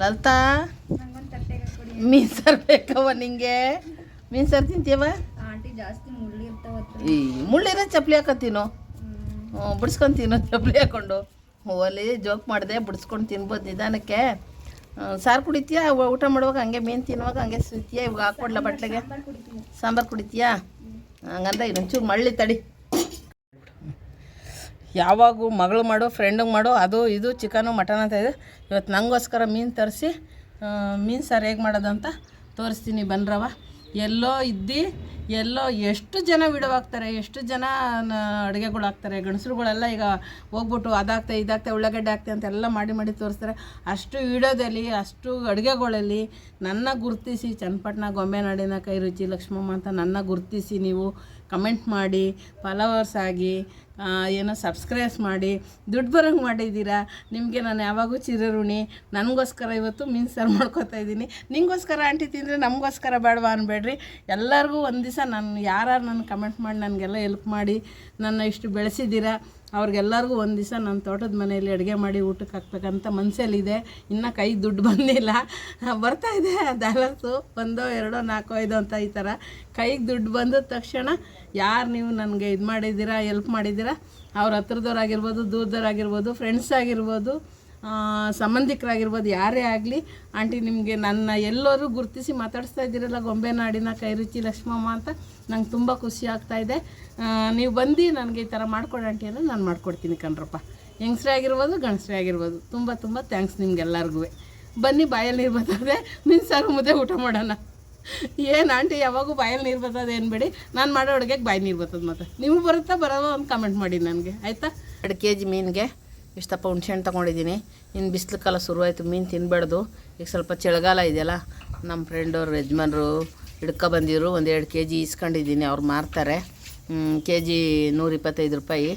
ಲಲಿತಾ ಮೀನು ಸಾರು ಬೇಕವ ನಿಂಗೆ? ಮೀನು ಸಾರು ತಿಂತೀಯವ ಆಂಟಿ ಜಾಸ್ತಿ ಮುಳ್ಳಿರ್ತಾವತ್ತು ಈ ಮುಳ್ಳಿರ ಚಪ್ಪಲಿ ಹಾಕತ್ತೀನೋ ಬಿಡಿಸ್ಕೊಂಡು ತಿನ್ನೋ ಚಪ್ಪಲಿ ಹಾಕೊಂಡು. ಒಲಿ ಜೋಕ್ ಮಾಡಿದೆ ಬಿಡಿಸ್ಕೊಂಡು ತಿನ್ಬೋದು ನಿಧಾನಕ್ಕೆ. ಸಾರು ಕುಡಿತೀಯಾ? ಊಟ ಮಾಡುವಾಗ ಹಂಗೆ ಮೀನು ತಿನ್ನುವಾಗ ಹಂಗೆ ಸುತ್ತೀಯ? ಇವಾಗ ಹಾಕ್ಕೊಡ್ಲ ಬಟ್ಲಿಗೆ? ಸಾಂಬಾರು ಕುಡಿತೀಯಾ? ಹಂಗಂದ್ರೆ ಇನ್ನೊಂಚೂರು ಮಳ್ಳಿ ತಡಿ. ಯಾವಾಗೂ ಮಗಳು ಮಾಡು ಫ್ರೆಂಡಿಗೆ ಮಾಡು, ಅದು ಇದು ಚಿಕನು, ಮಟನ್ ಅಂತ ಇದೆ. ಇವತ್ತು ನನಗೋಸ್ಕರ ಮೀನು ತರಿಸಿ ಮೀನು ಸಾರು ಹೇಗೆ ಮಾಡೋದಂತ ತೋರಿಸ್ತೀನಿ ಬನ್ರವ ಎಲ್ಲೋ ಇದ್ದು ಎಲ್ಲೋ ಎಷ್ಟು ಜನ ವಿಡಿಯೋ ಹಾಕ್ತಾರೆ ಎಷ್ಟು ಜನ ಅಡುಗೆಗಳಾಗ್ತಾರೆ, ಗಂಡಸ್ರುಗಳೆಲ್ಲ ಈಗ ಹೋಗ್ಬಿಟ್ಟು ಅದಾಗ್ತಾ, ಇದಾಗ್ತಾ, ಉಳ್ಳಾಗಡ್ಡೆ ಆಗ್ತೆ ಅಂತ ಎಲ್ಲ ಮಾಡಿ ಮಾಡಿ ತೋರಿಸ್ತಾರೆ. ಅಷ್ಟು ವಿಡಿಯೋದಲ್ಲಿ, ಅಷ್ಟು ಅಡುಗೆಗಳಲ್ಲಿ ನನ್ನ ಗುರುತಿಸಿ ಚನ್ನಪಟ್ಟಣ ಗೊಂಬೆನಾಡಿನ ಕೈ ರುಚಿ ಲಕ್ಷ್ಮಮ್ಮ ಅಂತ ನನ್ನ ಗುರುತಿಸಿ ನೀವು ಕಮೆಂಟ್ ಮಾಡಿ ಫಾಲೋವರ್ಸ್ ಆಗಿ ಏನೋ ಸಬ್ಸ್ಕ್ರೈಬ್ಸ್ ಮಾಡಿ, ದುಡ್ಡು ಬರೋಂಗೆ ಮಾಡಿದ್ದೀರಾ? ನಿಮಗೆ ನಾನು ಯಾವಾಗೂ ಚಿರಋಣಿ. ನನಗೋಸ್ಕರ ಇವತ್ತು ಮೀನು ಮಾಡ್ಕೊತಾ ಇದ್ದೀನಿ. ನಿಮಗೋಸ್ಕರ ಆಂಟಿ ತಿಂದರೆ ನಮಗೋಸ್ಕರ ಬೇಡವಾ ಅನ್ಬೇಡ್ರಿ. ಎಲ್ಲರಿಗೂ ಒಂದು ದಿವಸ ನಾನು ಯಾರು ನನ್ನ ಕಮೆಂಟ್ ಮಾಡಿ ನನಗೆಲ್ಲ ಹೆಲ್ಪ್ ಮಾಡಿ ನನ್ನ ಇಷ್ಟು ಬೆಳೆಸಿದ್ದೀರಾ ಅವ್ರಿಗೆಲ್ಲರಿಗೂ ಒಂದು ದಿವಸ ನನ್ನ ತೋಟದ ಮನೆಯಲ್ಲಿ ಅಡುಗೆ ಮಾಡಿ ಊಟಕ್ಕೆ ಹಾಕ್ಬೇಕಂತ ಮನಸ್ಸಲ್ಲಿದೆ ಇನ್ನು ಕೈಗೆ ದುಡ್ಡು ಬಂದಿಲ್ಲ. ಬರ್ತಾ ಇದೆ ಡಾಲರ್ಸು ಒಂದೋ ಎರಡೋ ನಾಲ್ಕೋ ಐದೋ ಅಂತ ಈ ಥರ ಕೈಗೆ ದುಡ್ಡು ಬಂದ ತಕ್ಷಣ ಯಾರು ನೀವು ನನಗೆ ಇದು ಮಾಡಿದ್ದೀರಾ ಹೆಲ್ಪ್ ಮಾಡಿದ್ದೀರಾ? ಅವ್ರ ಹತ್ರದವ್ರಾಗಿರ್ಬೋದು ದೂರದವ್ರಾಗಿರ್ಬೋದು ಫ್ರೆಂಡ್ಸ್ ಆಗಿರ್ಬೋದು ಆ, ಸಂಬಂಧಿಕರಾಗಿರ್ಬೋದು, ಯಾರೇ ಆಗಲಿ, ಆಂಟಿ ನಿಮಗೆ ನನ್ನ ಎಲ್ಲರೂ ಗುರುತಿಸಿ ಮಾತಾಡಿಸ್ತಾ ಇದ್ದೀರಲ್ಲ ಗೊಂಬೆನಾಡಿನ ಕೈ ರುಚಿ ಲಕ್ಷ್ಮಮ್ಮ ಅಂತ, ನಂಗೆ ತುಂಬ ಖುಷಿ ಆಗ್ತಾ ಇದೆ. ನೀವು ಬಂದು ನನಗೆ ಈ ಥರ ಮಾಡ್ಕೊಡಿ ಆಂಟಿ ಅಂದರೆ ನಾನು ಮಾಡ್ಕೊಡ್ತೀನಿ ಕಣ್ರಪ್ಪ. ಹೆಂಗಸ್ರೇ ಆಗಿರ್ಬೋದು, ಗಂಡಸ್ರೇ ಆಗಿರ್ಬೋದು. ತುಂಬ ತುಂಬ ಥ್ಯಾಂಕ್ಸ್ ನಿಮ್ಗೆಲ್ಲರಿಗೂ. ಬನ್ನಿ, ಬಾಯಲ್ಲಿ ನೀರು ಬರ್ತದೆ. ಮೀನು ಸಾರು ಮುದ್ದೆ ಊಟ ಮಾಡೋಣ. ಏನು ಆಂಟಿ, ಯಾವಾಗೂ ಬಾಯಲ್ಲಿ ನೀರು ಬರ್ತದೆ ಏನ್ಬೇಡಿ ನಾನು ಮಾಡೋ ಅಡುಗೆಗೆ ಬಾಯಿ ನೀರು ಬರ್ತದೆ ಮತ್ತೆ. ನೀವು ಬರುತ್ತಾ ಬರೋದು ಒಂದು ಕಮೆಂಟ್ ಮಾಡಿ ನನಗೆ, ಆಯಿತಾ? ಎರಡು ಕೆ ಜಿ ಮೀನಿಗೆ. ಇಷ್ಟಪ್ಪ ಹುಣ್ಸೆಹಣ್ಣು ತೊಗೊಂಡಿದ್ದೀನಿ. ಇನ್ನು ಬಿಸಿಲು ಕಾಲ ಶುರುವಾಯಿತು, ಮೀನು ತಿನ್ನಬಾರ್ದು ಈಗ ಸ್ವಲ್ಪ ಚಳಿಗಾಲ ಇದೆಯಲ್ಲ ನಮ್ಮ ಫ್ರೆಂಡವ್ರು ಯಜಮಾನ್ರು ಹಿಡ್ಕೊ ಬಂದಿದ್ರು. ಒಂದು ಎರಡು ಕೆ ಜಿ ಇಸ್ಕೊಂಡಿದ್ದೀನಿ, ಅವ್ರು ಮಾರ್ತಾರೆ. ಕೆ ಜಿ ನೂರಿಪ್ಪತ್ತೈದು ರೂಪಾಯಿ.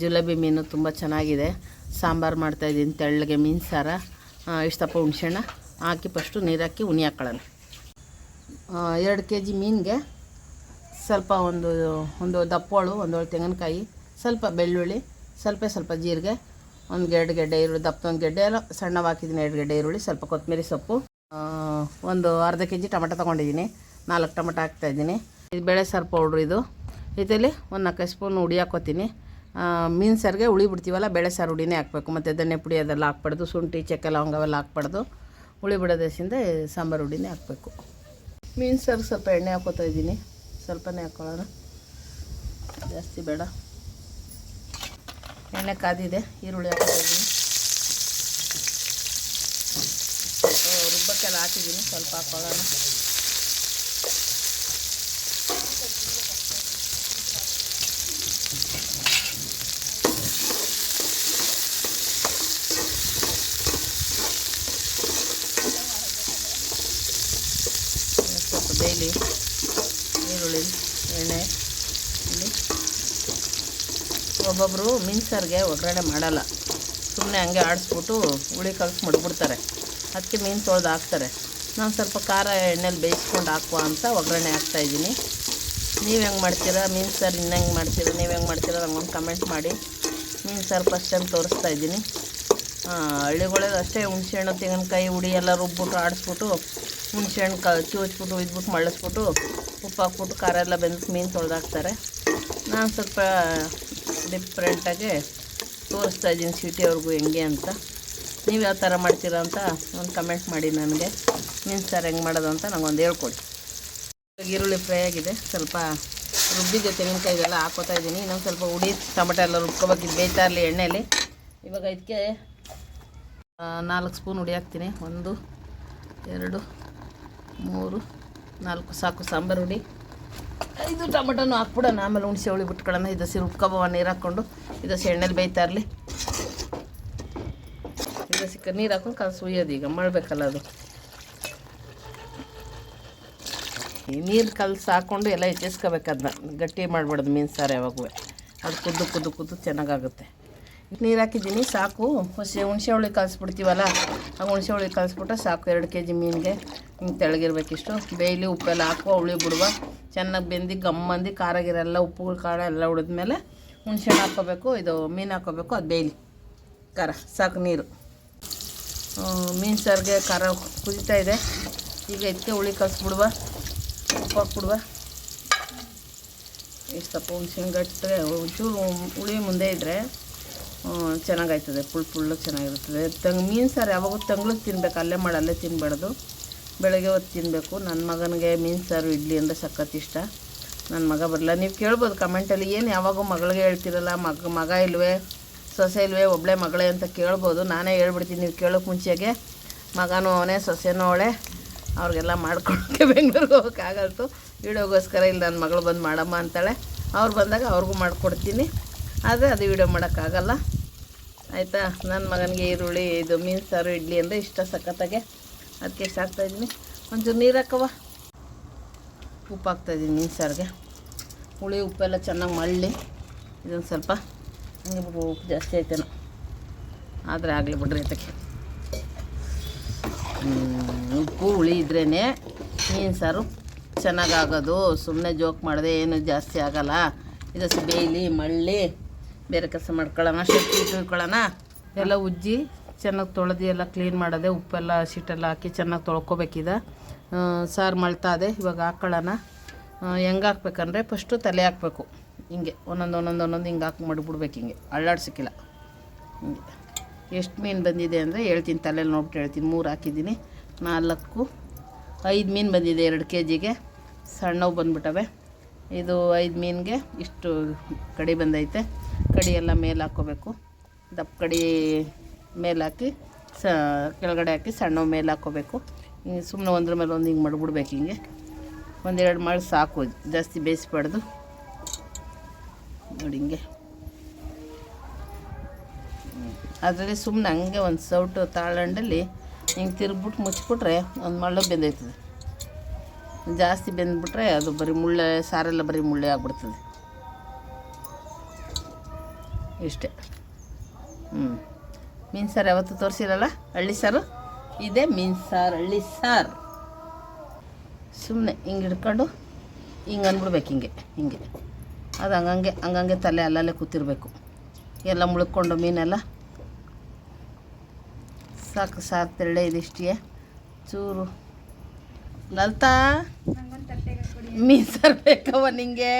ಜಿಲೇಬಿ ಮೀನು ತುಂಬ ಚೆನ್ನಾಗಿದೆ. ಸಾಂಬಾರು ಮಾಡ್ತಾಯಿದ್ದೀನಿ ತೆಳ್ಳಗೆ ಮೀನು ಸಾರ. ಇಷ್ಟಪ್ಪ ಹುಣ್ಸೆಹಣ್ಣು ಹಾಕಿ ಫಸ್ಟು ನೀರು ಹಾಕಿ ಉಣಿ ಹಾಕೊಳ್ಳೋಣ. ಎರಡು ಕೆ ಜಿ ಮೀನಿಗೆ ಸ್ವಲ್ಪ ಒಂದು ಒಂದು ದಪ್ಪೋಳು ಒಂದೊಳು ತೆಂಗಿನಕಾಯಿ, ಸ್ವಲ್ಪ ಬೆಳ್ಳುಳ್ಳಿ, ಸ್ವಲ್ಪ ಸ್ವಲ್ಪ ಜೀರಿಗೆ ಒಂದು ಎರಡು ಗೆಡ್ಡೆ ಈರುಳ್ಳಿ, ದಪ್ಪ ಒಂದು ಗೆಡ್ಡೆ ಎಲ್ಲ ಸಣ್ಣವು ಹಾಕಿದ್ದೀನಿ, ಎರಡು ಗೆಡ್ಡೆ ಈರುಳ್ಳಿ, ಸ್ವಲ್ಪ ಕೊತ್ತಂಬರಿ ಸೊಪ್ಪು. ಒಂದು ಅರ್ಧ ಕೆ ಜಿ ಟೊಮೆಟೊ ತೊಗೊಂಡಿದ್ದೀನಿ. ನಾಲ್ಕು ಟೊಮೆಟೊ ಹಾಕ್ತಾಯಿದ್ದೀನಿ ಇದು ಬೇಳೆ ಸಾರು ಪೌಡ್ರ್ ಇದು. ಇದರಲ್ಲಿ ಒಂದು ನಾಲ್ಕು ಸ್ಪೂನ್ ಹುಡಿ ಹಾಕೋತೀನಿ. ಮೀನು ಸಾರಿಗೆ ಹುಳಿ ಬಿಡ್ತೀವಲ್ಲ, ಬೇಳೆ ಸಾರು ಹುಡಿನೇ ಹಾಕಬೇಕು. ಮತ್ತು ಧನ್ಯ ಪುಡಿ ಅದೆಲ್ಲ ಹಾಕ್ಬಾರ್ದು, ಶುಂಠಿ, ಚಕ್ಕೆ, ಲವಂಗ ಅವೆಲ್ಲ ಹಾಕ್ಬಾರ್ದು. ಹುಳಿ ಬಿಡೋದೇಸಿಂದ ಸಾಂಬಾರು ಹುಡಿನೇ ಹಾಕಬೇಕು. ಮೀನು ಸಾರು ಸ್ವಲ್ಪ ಎಣ್ಣೆ ಹಾಕೋತಾ ಇದ್ದೀನಿ. ಸ್ವಲ್ಪನೇ ಹಾಕೊಳ್ಳೋಣ. ಜಾಸ್ತಿ ಬೇಡ. ಎಣ್ಣೆ ಕಾದಿದೆ ಈರುಳ್ಳಿ ಹಾಕೋತಾ ಇದ್ದೀನಿ ಸ್ವಲ್ಪ ರುಬ್ಬಕ್ಕೆಲ್ಲ ಹಾಕಿದ್ದೀನಿ ಸ್ವಲ್ಪ ಹಾಕೊಳ್ಳೋಣ ಸ್ವಲ್ಪ ಬೇಯಲಿ ಈರುಳ್ಳಿ ಎಣ್ಣೆ ಇಲ್ಲಿ ಒಬ್ಬೊಬ್ಬರು ಮೀನು ಸಾರಿಗೆ ಒಗ್ಗರಣೆ ಮಾಡಲ್ಲ. ಸುಮ್ಮನೆ ಹಂಗೆ ಆಡಿಸ್ಬಿಟ್ಟು ಹುಳಿ ಕಲಸಿ ಮಡ್ಬಿಡ್ತಾರೆ. ಅದಕ್ಕೆ ಮೀನು ತೊಳೆದು ಹಾಕ್ತಾರೆ. ನಾನು ಸ್ವಲ್ಪ ಖಾರ ಎಣ್ಣೆಲಿ ಬೇಯಿಸ್ಕೊಂಡು ಹಾಕುವ ಅಂತ ಒಗ್ಗರಣೆ ಹಾಕ್ತಾಯಿದ್ದೀನಿ ನೀವು ಹೆಂಗೆ ಮಾಡ್ತೀರಾ? ಮೀನು ಸಾರು ಇನ್ನು ಹೆಂಗೆ ಮಾಡ್ತೀರಾ? ನೀವು ಹೆಂಗೆ ಮಾಡ್ತೀರಾ? ನಂಗೊಂದು ಕಮೆಂಟ್ ಮಾಡಿ. ಮೀನು ಸಾರು ಫಸ್ಟ್ ಟೈಮ್ ತೋರಿಸ್ತಾ ಇದ್ದೀನಿ. ಹಳ್ಳಿಗಳಲ್ಲಿ ಅಷ್ಟೇ ಹುಣ್ಸೆಹಣ್ಣು, ತೆಂಗಿನಕಾಯಿ, ಹುಡಿ ಎಲ್ಲ ರುಬ್ಬಿಟ್ಟು ಆಡಿಸ್ಬಿಟ್ಟು ಹುಣ್ಸೆಹಣ್ಣು ಕ ಚೂಚ್ಬಿಟ್ಟು ಇದ್ಬಿಟ್ಟು ಮಳ್ಳಿಸ್ಬಿಟ್ಟು ಉಪ್ಪು ಹಾಕ್ಬಿಟ್ಟು ಖಾರ ಎಲ್ಲ ಬೆಂದು ಮೀನು ತೊಳೆದಾಕ್ತಾರೆ ನಾನು ಸ್ವಲ್ಪ ಡಿಫ್ರೆಂಟಾಗಿ ತೋರಿಸ್ತಾ ಇದ್ದೀನಿ ಸಿಟಿಯವ್ರಿಗೂ ಹೆಂಗೆ ಅಂತ. ನೀವು ಯಾವ ಥರ ಮಾಡ್ತೀರಾ ಅಂತ ಒಂದು ಕಮೆಂಟ್ ಮಾಡಿ ನನಗೆ. ಮೀನು ಸಾರು ಹೆಂಗೆ ಮಾಡೋದು ಅಂತ ನಂಗೊಂದು ಹೇಳ್ಕೊಡಿ. ಈರುಳ್ಳಿ ಫ್ರೈ ಆಗಿದೆ. ಸ್ವಲ್ಪ ರುಬ್ಬಿದ್ದೆ ತೆಂಗಿನಕಾಯಿ ಇದೆಲ್ಲ ಹಾಕೋತಾ ಇದ್ದೀನಿ. ಇನ್ನೊಂದು ಸ್ವಲ್ಪ ಉಡಿ ಟೊಮೆಟೊ ಎಲ್ಲ ರುಬ್ಕೋಬೇಕು. ಇದು ಬೇಯ್ತಾ ಇರಲಿ ಎಣ್ಣೆಯಲ್ಲಿ ಇವಾಗ ಇದಕ್ಕೆ ನಾಲ್ಕು ಸ್ಪೂನ್ ಹುಡಿ ಹಾಕ್ತೀನಿ. ಒಂದು, ಎರಡು, ಮೂರು, ನಾಲ್ಕು ಸಾಕು ಸಾಂಬಾರು ಹುಡಿ. ಇದು ಟೊಮೆಟೊನು ಹಾಕ್ಬಿಡೋಣ. ಆಮೇಲೆ ಹುಣಸೆ ಹುಳಿ ಬಿಟ್ಕೊಳ್ಳೋಣ. ಇದು ಸಿರು ರುಬ್ಕೊಬವ ನೀರು ಹಾಕ್ಕೊಂಡು. ಇದು ಎಣ್ಣೆಲಿ ಬೇಯ್ತಾ ಇರಲಿ. ಇದು ಸಿಕ್ಕ ನೀರು ಹಾಕೊಂಡು ಕಲಸಿ ಹುಯ್ಯೋದು ಈಗ. ಮಾಡಬೇಕಲ್ಲ ಅದು. ಈ ನೀರು ಕಲಸಿ ಹಾಕ್ಕೊಂಡು ಎಲ್ಲ ಹೆಚ್ಚಿಸ್ಕೋಬೇಕು ಅದನ್ನ ಗಟ್ಟಿ ಮಾಡಬಾರ್ದು ಮೀನು ಸಾರು ಯಾವಾಗೂ ಅದು ಕುದ್ದು ಕುದ್ದು ಕುದ್ದು ಚೆನ್ನಾಗಾಗುತ್ತೆ. ನೀರು ಹಾಕಿದ್ದೀನಿ, ಸಾಕು. ಹುಸಿ ಹುಣಸೆ ಹುಳಿ ಕಲಿಸ್ಬಿಡ್ತೀವಲ್ಲ, ಆ ಹುಣಸೆ ಹುಳಿ ಕಲಿಸ್ಬಿಟ್ರೆ ಸಾಕು, ಎರಡು ಕೆ ಜಿ ಮೀನಿಗೆ. ಹಿಂಗೆ ತೆಳಗಿರ್ಬೇಕಿಷ್ಟು. ಬೇಯ್ಲಿ ಉಪ್ಪೆಲ್ಲ ಹಾಕುವ ಹುಳಿ ಬಿಡುವ. ಚೆನ್ನಾಗಿ ಬೆಂದು ಗಮ್ಮಂದು ಖಾರ ಗಿರ ಎಲ್ಲ ಉಪ್ಪು ಖಾರ ಎಲ್ಲ ಉಳಿದ್ಮೇಲೆ ಹುಣಸೆ ಹಾಕ್ಕೋಬೇಕು, ಇದು ಮೀನು ಹಾಕ್ಕೋಬೇಕು, ಅದು ಬೇಯ್ಲಿ. ಖಾರ, ಸಾಕು ನೀರು. ಮೀನು ಸಾರಿಗೆ ಖಾರ ಕುದೀತಾ ಇದೆ. ಈಗ ಇದಕ್ಕೆ ಹುಳಿ ಕಲಿಸ್ಬಿಡುವ, ಉಪ್ಪು ಹಾಕ್ಬಿಡುವ. ಇಷ್ಟಪ್ಪ ಹುಣಸಿನ ಗಟ್ಟೆ ಒಂಚೂರು ಹುಳಿ ಮುಂದೆ ಇದ್ದರೆ ಚೆನ್ನಾಗಾಯ್ತದೆ. ಫುಲ್ ಫುಲ್ಲು ಚೆನ್ನಾಗಿರ್ತದೆ ತಂಗ್ ಮೀನು ಸಾರು ಯಾವಾಗೂ ತಂಗ್ಳಿಗೆ ತಿನ್ಬೇಕು. ಅಲ್ಲೇ ಮಾಡಿ, ಅಲ್ಲೇ ತಿನ್ನಬಾರ್ದು ಬೆಳಗ್ಗೆ ಹೊತ್ತು ತಿನ್ನಬೇಕು ನನ್ನ ಮಗನಿಗೆ ಮೀನು ಸಾರು, ಇಡ್ಲಿ ಅಂದರೆ ಸಖತ್ ಇಷ್ಟ. ನನ್ನ ಮಗ ಬರಲ್ಲ ನೀವು ಕೇಳ್ಬೋದು ಕಮೆಂಟಲ್ಲಿ ಏನು ಯಾವಾಗೂ ಮಗಳಿಗೆ ಹೇಳ್ತಿರಲ್ಲ, ಮಗ ಮಗ ಇಲ್ವೇ, ಸೊಸೆ ಇಲ್ವೇ ಒಬ್ಬಳೆ ಮಗಳೇ ಅಂತ ಕೇಳ್ಬೋದು. ನಾನೇ ಹೇಳ್ಬಿಡ್ತೀನಿ. ನೀವು ಕೇಳೋಕೆ ಮುಂಚೆಗೆ ಮಗನೂ ಅವನೇ, ಸೊಸೆನೂ ಅವಳೆ. ಅವ್ರಿಗೆಲ್ಲ ಮಾಡ್ಕೊಳಕ್ಕೆ ಬೆಂಗಳೂರಿಗೆ ಹೋಗೋಕ್ಕಾಗಲ್ತು ವಿಡಿಯೋಗೋಸ್ಕರ ಇಲ್ಲಿ ನನ್ನ ಮಗಳು ಬಂದು ಮಾಡಮ್ಮ ಅಂತಾಳೆ. ಅವ್ರು ಬಂದಾಗ ಅವ್ರಿಗೂ ಮಾಡಿಕೊಡ್ತೀನಿ. ಆದರೆ ಅದು ವಿಡಿಯೋ ಮಾಡೋಕ್ಕಾಗಲ್ಲ. ಆಯಿತಾ? ನನ್ನ ಮಗನಿಗೆ ಈರುಳ್ಳಿ, ಇದು ಮೀನು ಸಾರು, ಇಡ್ಲಿ ಅಂದರೆ ಇಷ್ಟ ಸಖತ್ತಾಗೆ. ಅದಕ್ಕೆ ಎಷ್ಟು ಹಾಕ್ತಾಯಿದ್ದೀನಿ ಒಂಚೂರು ನೀರು ಹಾಕವ ಉಪ್ಪು ಹಾಕ್ತಾಯಿದ್ದೀನಿ ಮೀನು ಸಾರಿಗೆ. ಹುಳಿ, ಉಪ್ಪೆಲ್ಲ ಚೆನ್ನಾಗಿ ಮಳ್ಳಿ. ಇದೊಂದು ಸ್ವಲ್ಪ ಹಂಗೆ ಉಪ್ಪು ಜಾಸ್ತಿ ಆಯ್ತೇನೋ. ಆದರೆ ಆಗಲಿ ಬಿಡ್ರಿ ಇದಕ್ಕೆ ಉಪ್ಪು, ಹುಳಿ ಇದ್ರೇ ಮೀನು ಸಾರು ಚೆನ್ನಾಗಾಗೋದು ಸುಮ್ಮನೆ ಜೋಕ್ ಮಾಡಿದೆ ಏನು ಜಾಸ್ತಿ ಆಗೋಲ್ಲ. ಇದು ಬೇಯಲಿ ಮಳ್ಳಿ. ಬೇರೆ ಕೆಲಸ ಮಾಡ್ಕೊಳ್ಳೋಣ ಶಕ್ತಿ ಇಟ್ಕೊಳ್ಳೋಣ ಎಲ್ಲ ಉಜ್ಜಿ ಚೆನ್ನಾಗಿ ತೊಳೆದು ಎಲ್ಲ ಕ್ಲೀನ್ ಮಾಡೋದೆ ಉಪ್ಪೆಲ್ಲ, ಶೀಟೆಲ್ಲ ಹಾಕಿ ಚೆನ್ನಾಗಿ ತೊಳ್ಕೊಬೇಕಿದೆ ಸಾರು ಮಳ್ತಾ ಇದೆ, ಇವಾಗ ಹಾಕ್ಕೊಳ್ಳೋಣ ಹೆಂಗೆ ಹಾಕ್ಬೇಕಂದ್ರೆ ಫಸ್ಟು ತಲೆ ಹಾಕಬೇಕು. ಹಿಂಗೆ, ಒಂದೊಂದು ಒಂದೊಂದು ಒಂದೊಂದು ಹಿಂಗೆ ಹಾಕಿ ಮಾಡಿಬಿಡ್ಬೇಕು ಹಿಂಗೆ. ಅಳ್ಳಾಡ್ಸೋಕ್ಕಿಲ್ಲ. ಹಿಂಗೆ. ಎಷ್ಟು ಮೀನು ಬಂದಿದೆ ಅಂದರೆ ಹೇಳ್ತೀನಿ ತಲೆಯಲ್ಲಿ ನೋಡ್ಬಿಟ್ಟು ಹೇಳ್ತೀನಿ. ಮೂರು ಹಾಕಿದ್ದೀನಿ. ನಾಲ್ಕು, ಐದು ಮೀನು ಬಂದಿದೆ ಎರಡು ಕೆ ಜಿಗೆ ಸಣ್ಣವು ಬಂದ್ಬಿಟ್ಟವೆ. ಇದು ಐದು ಮೀನಿಗೆ ಇಷ್ಟು ಕಡಿ ಬಂದೈತೆ. ಕಡಿ ಎಲ್ಲ ಮೇಲೆ ಹಾಕ್ಕೋಬೇಕು ದಪ್ಪ ಕಡಿ ಮೇಲೆ ಹಾಕಿ ಸ, ಕೆಳಗಡೆ ಹಾಕಿ ಸಣ್ಣ ಮೇಲೆ ಹಾಕ್ಕೋಬೇಕು ಹಿಂಗೆ ಸುಮ್ಮನೆ ಒಂದ್ರ ಮೇಲೆ ಒಂದು ಹಿಂಗೆ ಮಾಡಿಬಿಡ್ಬೇಕು ಹಿಂಗೆ. ಒಂದೆರಡು ಮಾಡಿ ಸಾಕು, ಜಾಸ್ತಿ ಬೇಯಿಸ್ಬಾರ್ದು. ನೋಡಿ ಹಿಂಗೆ. ಅದರಲ್ಲಿ ಸುಮ್ಮನೆ ಹಂಗೆ ಒಂದು ಸೌಟು ತಾಳಂಡಲ್ಲಿ ಹಿಂಗೆ ತಿರುಗ್ಬಿಟ್ಟು ಮುಚ್ಚಿಬಿಟ್ರೆ ಒಂದು ಮಳ್ಳು ಬೆಂದೈತದೆ ಜಾಸ್ತಿ ಬೆಂದ್ಬಿಟ್ರೆ ಅದು ಬರೀ ಮುಳ್ಳೆ, ಸಾರೆಲ್ಲ ಬರೀ ಮುಳ್ಳೆ ಆಗ್ಬಿಡ್ತದೆ. ಇಷ್ಟೇ. ಹ್ಞೂ ಮೀನು ಸಾರು ಯಾವತ್ತೂ ತೋರಿಸಿರಲ್ಲ? ಹಳ್ಳಿ ಸಾರು? ಇದೇ ಮೀನು ಸಾರು ಹಳ್ಳಿ ಸಾರು. ಸುಮ್ಮನೆ ಹಿಂಗೆ ಹಿಡ್ಕೊಂಡು ಹಿಂಗೆ ಅಂದ್ಬಿಡ್ಬೇಕು ಹಿಂಗೆ ಹಿಂಗೆ. ಅದು ಹಂಗಂಗೆ ಹಂಗಂಗೆ ತಲೆ ಅಲ್ಲಲ್ಲೇ ಕೂತಿರ್ಬೇಕು. ಎಲ್ಲ ಮುಳುಕೊಂಡು ಮೀನೆಲ್ಲ. ಸಾಕು ಸಾಕು ತೆರಳೆ ಇದಿಷ್ಟೇ ಚೂರು. ಲಲ್ತಾ ಮೀನು ಸಾರು ಬೇಕವ ನಿಂಗೆ.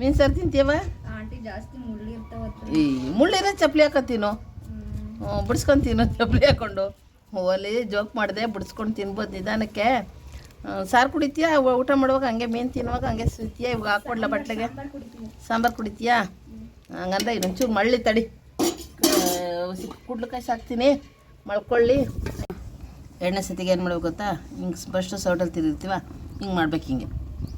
ಮೀನು ಸಾರು ತಿಂತೀಯವ ಮುಳ್ಳಿರ್ತಾವತ್ರ ಈ ಮುಳ್ಳಿರೋ ಚಪ್ಪಲಿ ಹಾಕತ್ತೀನೋ? ಬಿಡಿಸ್ಕೊಂಡು ತಿನ್ನೋ ಚಪ್ಪಲಿ ಹಾಕೊಂಡು. ಒಲಿ ಜೋಕ್ ಮಾಡಿದೆ ಬಿಡಿಸ್ಕೊಂಡು ತಿನ್ಬೋದು ನಿಧಾನಕ್ಕೆ. ಸಾರು ಕುಡಿತೀಯಾ? ಊಟ ಮಾಡುವಾಗ ಹಂಗೆ ಮೀನು ತಿನ್ನುವಾಗ ಹಂಗೆ ಸುತ್ತೀಯಾ? ಇವಾಗ ಹಾಕ್ಕೊಡ್ಲ ಬಟ್ಲಿಗೆ? ಸಾಂಬಾರು ಕುಡಿತೀಯಾ? ಹಂಗಂದ ಇನ್ನೊಂಚೂರು ಮಳ್ಳಿ ತಡಿ. ಕುಡ್ಲಕಾಯಿ ಸಾಕ್ತೀನಿ. ಮಳ್ಕೊಳ್ಳಿ. ಎಣ್ಣೆ ಸತಿಗೆ ಏನು ಮಾಡ್ಬೇಕು ಗೊತ್ತಾ? ಹಿಂಗೆ ಫಸ್ಟು ಸೌಟಲ್ಲಿ ತಿರುಗಿರ್ತೀವ ಹಿಂಗೆ ಮಾಡ್ಬೇಕು ಹಿಂಗೆ.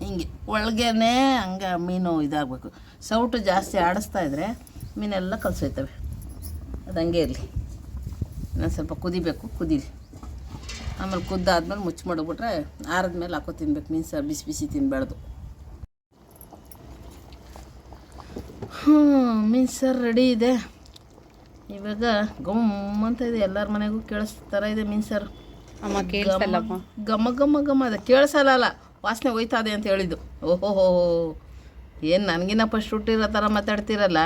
ಹಿಂಗೆ ಒಳಗೇನೆ ಹಂಗೆ ಮೀನು ಇದಾಗಬೇಕು. ಸೌಟು ಜಾಸ್ತಿ ಆಡಿಸ್ತಾ ಇದ್ರೆ ಮೀನೆಲ್ಲ ಕಲಸೋಯ್ತವೆ. ಅದು ಹಂಗೆ ಇರಲಿ. ಇನ್ನೊಂದು ಸ್ವಲ್ಪ ಕುದಿಬೇಕು ಕುದೀಲಿ. ಆಮೇಲೆ ಕುದ್ದಾದ್ಮೇಲೆ ಮುಚ್ಚಿ ಮಾಡಿಬಿಟ್ರೆ ಆರದ್ಮೇಲೆ ಹಾಕೋ ತಿನ್ಬೇಕು. ಮೀನು ಸಾರು ಬಿಸಿ ಬಿಸಿ ತಿನ್ನಬಾರ್ದು ಹ್ಞೂ ಮೀನು ಸಾರು ರೆಡಿ ಇದೆ. ಇವಾಗ ಗಮ್ ಅಂತ ಇದೆ. ಎಲ್ಲರ ಮನೆಗೂ ಕೇಳಿಸ್ತಾರ ಇದೆ ಮೀನು ಸಾರು ಘಮ ಗಮ ಗಮ ಗಮ ಅದ. ಕೇಳಿಸಲ್ಲ ವಾಸನೆ ಹೋಯ್ತದೆ ಅಂತ ಹೇಳಿದ್ದು. ಓಹೋ ಏನು ನನಗಿನ್ನ ಫಸ್ಟ್ ಹುಟ್ಟಿರೋ ಥರ ಮಾತಾಡ್ತಿರಲ್ಲ?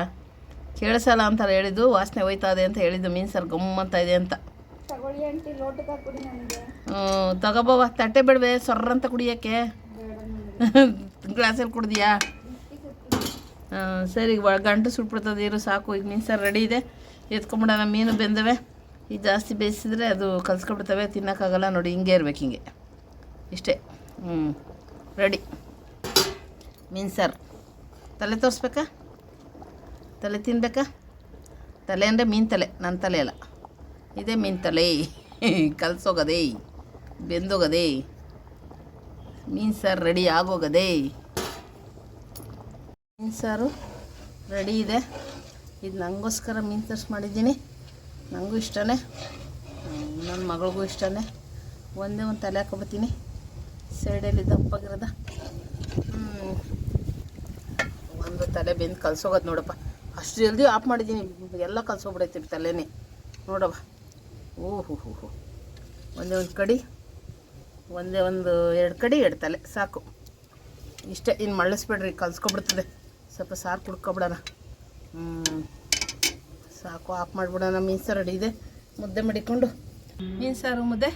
ಕೇಳಿಸಲ್ಲ ಅಂತಾರೆ ಹೇಳಿದ್ದು ವಾಸನೆ ಹೋಯ್ತದೆ ಅಂತ ಹೇಳಿದ್ದು ಮೀನು ಸರ್ ಗಮ್ಮಂತ ಇದೆ ಅಂತ. ಹ್ಞೂ ತಗೋಬವ ತಟ್ಟೆ ಬಿಡವೆ ಸೊರ್ರ ಅಂತ ಕುಡಿಯೋಕ್ಕೆ. ಗ್ಲಾಸಲ್ಲಿ ಕುಡ್ದಿಯಾ? ಹಾಂ ಸರಿ ಒಳ ಗಂಟು ಸುಟ್ಬಿಡ್ತದೆ ಇರು ಸಾಕು. ಈಗ ಮೀನು ಸಾರು ರೆಡಿ ಇದೆ. ಎತ್ಕೊಂಬಿಡೋಣ ಮೀನು ಬೆಂದವೆ. ಈ ಜಾಸ್ತಿ ಬೇಯಿಸಿದ್ರೆ ಅದು ಕಲ್ಸ್ಕೊಬಿಡ್ತವೆ ತಿನ್ನೋಕ್ಕಾಗಲ್ಲ ನೋಡಿ ಹಿಂಗೆ ಇರ್ಬೇಕು ಹಿಂಗೆ. ಇಷ್ಟೇ. ಹ್ಞೂ ರೆಡಿ. ಮೀನು ಸಾರು. ತಲೆ ತೋರಿಸ್ಬೇಕಾ? ತಲೆ ತಿನ್ಬೇಕಾ? ತಲೆ ಅಂದರೆ ಮೀನು ತಲೆ ನನ್ನ ತಲೆ ಅಲ್ಲ. ಇದೇ ಮೀನು ತಲೆ. ಕಲ್ಸೋಗದೆ, ಬೆಂದೋಗದೆ. ಮೀನು ಸಾರು ರೆಡಿ ಆಗೋಗದೆ. ಮೀನು ಸಾರು ರೆಡಿ ಇದೆ. ಇದು ನನಗೋಸ್ಕರ ಮೀನು ತರ್ಸಿ ಮಾಡಿದ್ದೀನಿ. ನನಗೂ ಇಷ್ಟನೇ. ನನ್ನ ಮಗಳಿಗೂ ಇಷ್ಟನೇ. ಒಂದೇ ಒಂದು ತಲೆ ಹಾಕೊಬತ್ತೀನಿ. ಸೈಡಲ್ಲಿ ದಪ್ಪಾಗಿರೋದ ಹ್ಮ್. ಒಂದು ತಲೆ ಬೆಂದು ಕಲ್ಸೋಗೋದು ನೋಡಪ್ಪ. ಅಷ್ಟು ಜಲ್ದಿ ಆಫ್ ಮಾಡಿದ್ದೀನಿ. ಎಲ್ಲ ಕಲ್ಸೋಗ್ಬಿಡೈತಿ ತಲೆನೇ. ನೋಡವ ಓಹೋ ಹೋ ಹೋ ಒಂದೇ ಒಂದು ಕಡಿ, ಒಂದೇ ಒಂದು ಎರಡು ಕಡಿ, ಎರಡು ತಲೆ. ಸಾಕು. ಇಷ್ಟೇ. ಇನ್ನು ಮಳ್ಳಿಸ್ಬೇಡ್ರಿ. ಕಲ್ಸ್ಕೊಬಿಡ್ತದೆ. ಸ್ವಲ್ಪ ಸಾರು ಕುಡ್ಕೊಬಿಡೋಣ. ಹ್ಞೂ ಸಾಕು. ಆಫ್ ಮಾಡಿಬಿಡೋಣ. ಮೀನು ಸಾರು ರೆಡಿ ಇದೆ. ಮುದ್ದೆ ಮಡಿಕೊಂಡು. ಮೀನು ಸಾರು ಮುದ್ದೆ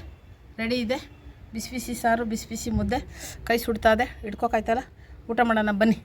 ರೆಡಿ ಇದೆ. ಬಿಸಿ ಬಿಸಿ ಸಾರು ಬಿಸಿ ಬಿಸಿ ಮುದ್ದೆ ಕೈ ಸುಡ್ತಾ ಇದೆ ಇಟ್ಕೋಕಾಯ್ತಲ್ಲ ಊಟ ಮಾಡೋಣ ಬನ್ನಿ.